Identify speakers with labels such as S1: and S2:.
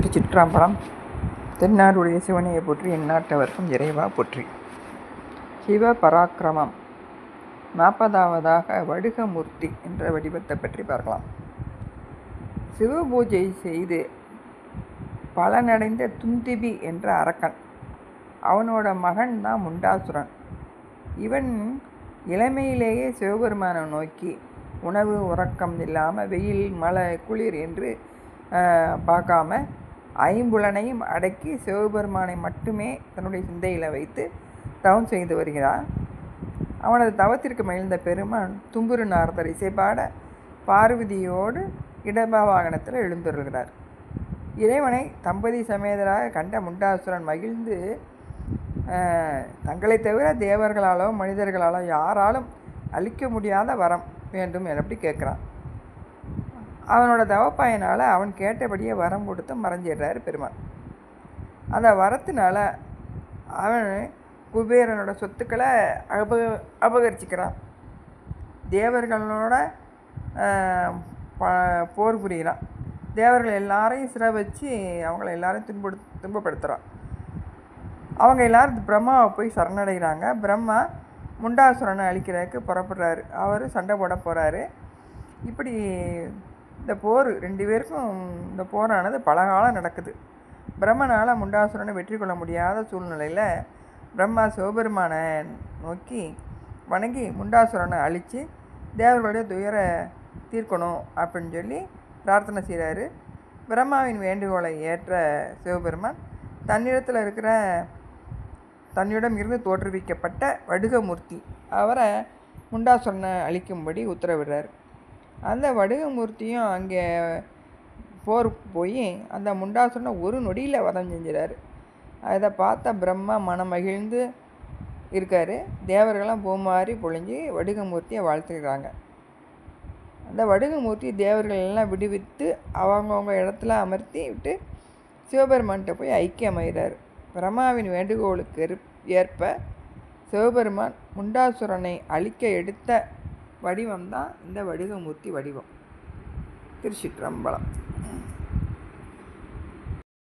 S1: திருச்சிற்றம்பலம். தென்னாருடைய சிவனையை போற்றி எந்நாட்டவர்க்கும் இறைவா போற்றி. சிவ பராக்கிரமம். நாற்பதாவதாக வடுகமூர்த்தி என்ற வடிவத்தை பற்றி பார்க்கலாம். சிவபூஜை செய்து பலனடைந்த துந்திபி என்ற அரக்கன். அவனோட மகன் தான் முண்டாசுரன். இவன் இளமையிலேயே சிவபெருமானை நோக்கி உணவு உறக்கம் இல்லாமல் வெயில் மழை குளிர் என்று பார்க்காம ஐம்புலனையும் அடக்கி சிவபெருமானை மட்டுமே தன்னுடைய சிந்தையில் வைத்து தவம் செய்து வருகிறான் அவனது தவத்திற்கு மகிழ்ந்த பெருமான் தும்புரு நாரதர் இசைப்பாட பார்வதியோடு இடபா வாகனத்தில் எழுந்துருகிறார் இறைவனை தம்பதி சமேதராக கண்ட முண்டாசுரன் மகிழ்ந்து தங்களை தங்களைத் தவிர தேவர்களாலோ மனிதர்களாலோ யாராலும் அளிக்க முடியாத வரம் வேண்டும் எப்படி கேட்குறான். அவனோட தவப்பாயினால் அவன் கேட்டபடியே வரம் கொடுத்து மறைஞ்சிடுறாரு பெருமான் அந்த வரத்தினால அவன் குபேரனோட சொத்துக்களை அப அபகரிச்சுக்கிறான். தேவர்களோட ப- போர் புரிகிறான் தேவர்கள் எல்லாரையும் சிற வச்சு அவங்கள எல்லாரையும் துன்படு துன்பப்படுத்துகிறான் அவங்க எல்லாரும் பிரம்மாவை போய் சரணடைகிறாங்க. பிரம்மா முண்டாசுரனை அழிக்கிறதுக்கு புறப்படுறாரு. அவர் சண்டை போட போகிறாரு இப்படி இந்த போர் ரெண்டு பேருக்கும் இந்த போரானது பல காலம் நடக்குது. பிரம்மனால் முண்டாசுரனை வெற்றி கொள்ள முடியாத சூழ்நிலையில் பிரம்மா சிவபெருமானை நோக்கி வணங்கி முண்டாசுரனை அழித்து தேவர்களுடைய துயர தீர்க்கணும் அப்படின்னு சொல்லி பிரார்த்தனை செய்கிறாரு பிரம்மாவின் வேண்டுகோளை ஏற்ற சிவபெருமான் தன்னிடத்தில் இருக்கிற தன்னிடம் இருந்து தோற்றுவிக்கப்பட்ட வடுகமூர்த்தி அவரை முண்டாசுரனை அழிக்கும்படி உத்தரவிடுறார். அந்த வடுகமூர்த்தியும் அங்கே போர் போய் அந்த முண்டாசுரனை ஒரு நொடியில் வதம் செஞ்சிடாரு அதை பார்த்த பிரம்மா மனம் மகிழ்ந்து இருக்கார். தேவர்கள்லாம் பூமாறி பொழிஞ்சு வடுகமூர்த்தியை வாழ்த்துக்கிறாங்க அந்த வடுகமூர்த்தி தேவர்கள் எல்லாம் விடுவித்து அவங்கவுங்க இடத்துல அமர்த்தி விட்டு சிவபெருமான்கிட்ட போய் ஐக்கியமாயிறார். பிரம்மாவின் வேண்டுகோளுக்கு ஏற்ப சிவபெருமான் முண்டாசுரனை அழிக்க எடுத்த வடிவம்தான் இந்த வடிவமூர்த்தி வடிவம். திருச்சிற்றம்பலம்.